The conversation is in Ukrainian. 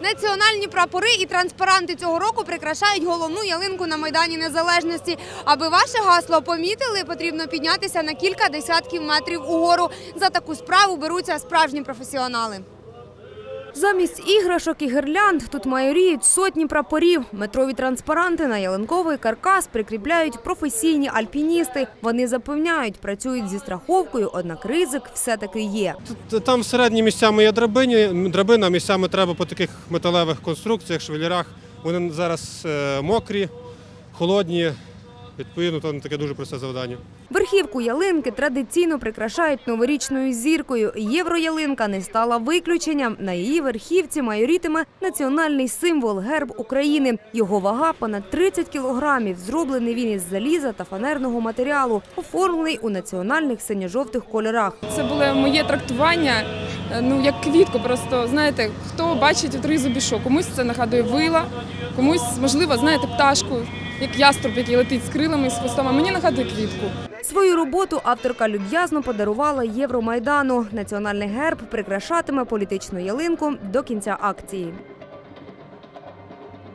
Національні прапори і транспаранти цього року прикрашають головну ялинку на Майдані Незалежності. Аби ваше гасло помітили, потрібно піднятися на кілька десятків метрів угору. За таку справу беруться справжні професіонали. Замість іграшок і гирлянд тут майоріють сотні прапорів. Метрові транспаранти на ялинковий каркас прикріпляють професійні альпіністи. Вони запевняють, працюють зі страховкою, однак ризик все-таки є. Т- Там середні місцями є драбині, драбина, місцями треба по таких металевих конструкціях, швелірах. Вони зараз е, мокрі, холодні. Відповідно, то не таке дуже просте завдання. Верхівку ялинки традиційно прикрашають новорічною зіркою. Євроялинка не стала виключенням. На її верхівці майорітиме національний символ герб України. Його вага понад 30 кілограмів. Зроблений він із заліза та фанерного матеріалу, оформлений у національних синьо-жовтих кольорах. Це було моє трактування, е, ну як квітку. Просто знаєте, хто бачить у тризубі що, комусь це нагадує вила, комусь, можливо, знаєте, пташку, як яструб, який летить з крилами з хвостом. Мені нагадує квітку. Свою роботу авторка люб'язно подарувала Євромайдану. Національний герб прикрашатиме політичну ялинку до кінця акції.